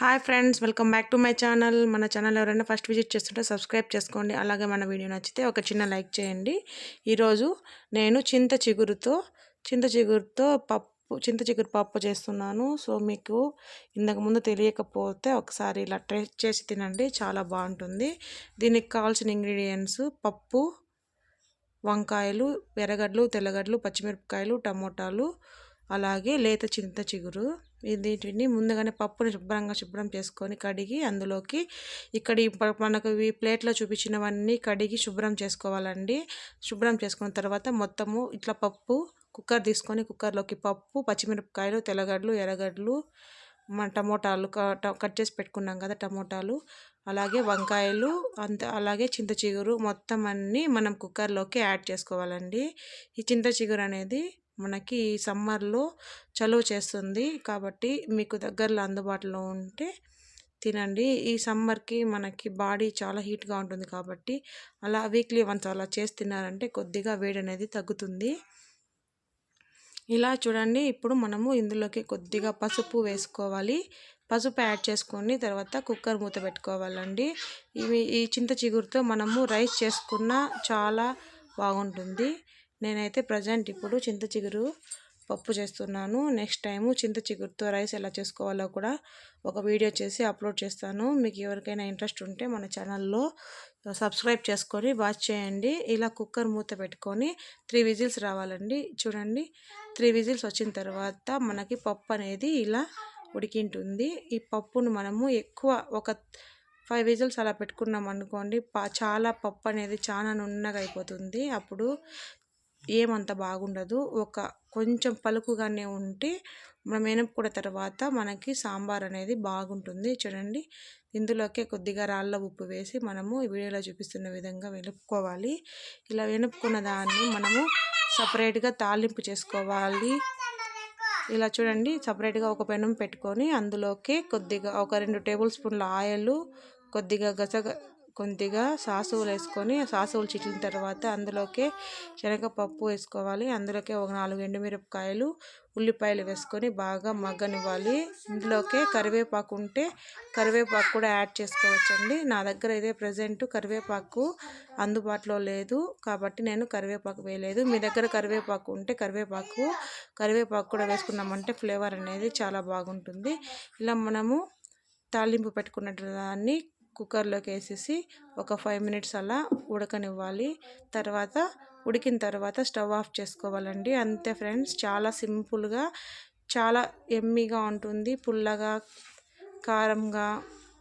Hi friends welcome back to my channel. మన channel ఎవరైనా first visit చేస్తుంటే subscribe చేసుకోండి. అలాగే మన వీడియో నచ్చితే ఒక చిన్న లైక్ చేయండి. ఈరోజు నేను చింత చిగురుతో చింత చిగురుతో పప్పు చింత చిగురు పప్పు చేస్తున్నాను. సో మీకు ఇంతకు ముందు తెలియకపోతే ఒకసారి ఇలా ట్రై చేసి తినండి. చాలా బాగుంటుంది. దీనికి కావాల్సిన ఇంగ్రీడియంట్స్ పప్పు వంకాయలు ఎర్రగడ్డలు తెల్లగడ్డలు పచ్చిమిరపకాయలు టమోటాలు అలాగే లేత చింత చిగురు వీటిని ముందుగానే పప్పుని శుభ్రంగా శుభ్రం చేసుకొని కడిగి అందులోకి ఇక్కడ మనకు ఈ ప్లేట్లో చూపించినవన్నీ కడిగి శుభ్రం చేసుకోవాలండి. శుభ్రం చేసుకున్న తర్వాత మొత్తము ఇట్లా పప్పు కుక్కర్ తీసుకొని కుక్కర్లోకి పప్పు పచ్చిమిరపకాయలు తెల్లగడ్డలు ఎర్రగడ్డలు మన టమోటాలు కట్ చేసి పెట్టుకున్నాం కదా టమోటాలు. అలాగే వంకాయలు అంత అలాగే చింత చిగురు మొత్తం అన్నీ మనం కుక్కర్లోకి యాడ్ చేసుకోవాలండి. ఈ చింత చిగురు అనేది మనకి ఈ సమ్మర్లో చలువ చేస్తుంది. కాబట్టి మీకు దగ్గరలో అందుబాటులో ఉంటే తినండి. ఈ సమ్మర్కి మనకి బాడీ చాలా హీట్గా ఉంటుంది కాబట్టి అలా వీక్లీ వన్స్ అలా చేసి తిన్నారంటే కొద్దిగా వేడి అనేది తగ్గుతుంది. ఇలా చూడండి. ఇప్పుడు మనము ఇందులోకి కొద్దిగా పసుపు వేసుకోవాలి. పసుపు యాడ్ చేసుకొని తర్వాత కుక్కర్ మూత పెట్టుకోవాలండి. ఇవి ఈ చింత చిగురుతో మనము రైస్ చేసుకున్న చాలా బాగుంటుంది. నేనైతే ప్రజెంట్ ఇప్పుడు చింత చిగురు పప్పు చేస్తున్నాను. నెక్స్ట్ టైము చింత చిగురుతో రైస్ ఎలా చేసుకోవాలో కూడా ఒక వీడియో చేసి అప్లోడ్ చేస్తాను. మీకు ఎవరికైనా ఇంట్రెస్ట్ ఉంటే మన ఛానల్లో సబ్స్క్రైబ్ చేసుకొని వాచ్ చేయండి. ఇలా కుక్కర్ మూత పెట్టుకొని త్రీ విజిల్స్ రావాలండి. చూడండి త్రీ విజిల్స్ వచ్చిన తర్వాత మనకి పప్పు అనేది ఇలా ఉడికింటుంది. ఈ పప్పును మనము ఎక్కువ ఒక ఫైవ్ విజిల్స్ అలా పెట్టుకున్నాం అనుకోండి చాలా పప్పు అనేది చాలా నున్నగా అయిపోతుంది. అప్పుడు ఏమంత బాగుండదు. ఒక కొంచెం పలుకుగానే ఉంటే మనం మినపకూడ తర్వాత మనకి సాంబార్ అనేది బాగుంటుంది. చూడండి. ఇందులోకే కొద్దిగా రాళ్ళ ఉప్పు వేసి మనము ఈ వీడియోలో చూపిస్తున్న విధంగా వెనుపుకోవాలి ఇలా వెనుపుకున్న దాన్ని మనము సపరేట్గా తాలింపు చేసుకోవాలి. ఇలా చూడండి. సపరేట్గా ఒక పెనం పెట్టుకొని అందులోకి కొద్దిగా ఒక రెండు టేబుల్ స్పూన్ల ఆయిల్ కొద్దిగా గసగ కొద్దిగా సాసువులు వేసుకొని సాసువులు చిట్లిన తర్వాత అందులోకి శనగపప్పు వేసుకోవాలి. అందులోకి ఒక నాలుగు ఎండుమిరపకాయలు ఉల్లిపాయలు వేసుకొని బాగా మగ్గనివ్వాలి. ఇందులోకే కరివేపాకు ఉంటే కరివేపాకు కూడా యాడ్ చేసుకోవచ్చండి. నా దగ్గర ఇదే ప్రజెంట్. కరివేపాకు అందుబాటులో లేదు. కాబట్టి నేను కరివేపాకు వేయలేదు. మీ దగ్గర కరివేపాకు ఉంటే కరివేపాకు కరివేపాకు కూడా వేసుకున్నామంటే ఫ్లేవర్ అనేది చాలా బాగుంటుంది. ఇలా మనము తాలింపు పెట్టుకున్నట్టు దాన్ని కుక్కర్లోకి వేసేసి ఒక ఫైవ్ మినిట్స్ అలా ఉడకనివ్వాలి. తర్వాత ఉడికిన తర్వాత స్టవ్ ఆఫ్ చేసుకోవాలండి. అంతే ఫ్రెండ్స్ చాలా సింపుల్గా చాలా ఎమ్మీగా ఉంటుంది. పుల్లగా కారంగా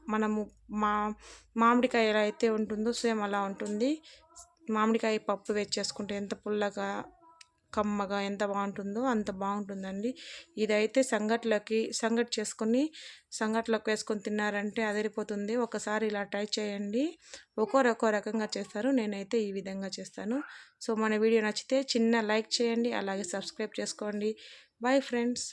మనము మా మామిడికాయ ఎలా అయితే ఉంటుందో సేమ్ అలా ఉంటుంది. మామిడికాయ పప్పు వేచేసుకుంటే ఎంత పుల్లగా కమ్మగా ఎంత బాగుంటుందో అంత బాగుంటుందండి. ఇదైతే సంగట్లకి సంగటి చేసుకొని సంగట్లకు వేసుకొని తిన్నారంటే అదిరిపోతుంది. ఒకసారి ఇలా ట్రై చేయండి. ఒక్కొరు ఒక్కో రకంగా చేస్తారు. నేనైతే ఈ విధంగా చేస్తాను. సో మన వీడియో నచ్చితే చిన్న లైక్ చేయండి. అలాగే సబ్స్క్రైబ్ చేసుకోండి. Bye friends.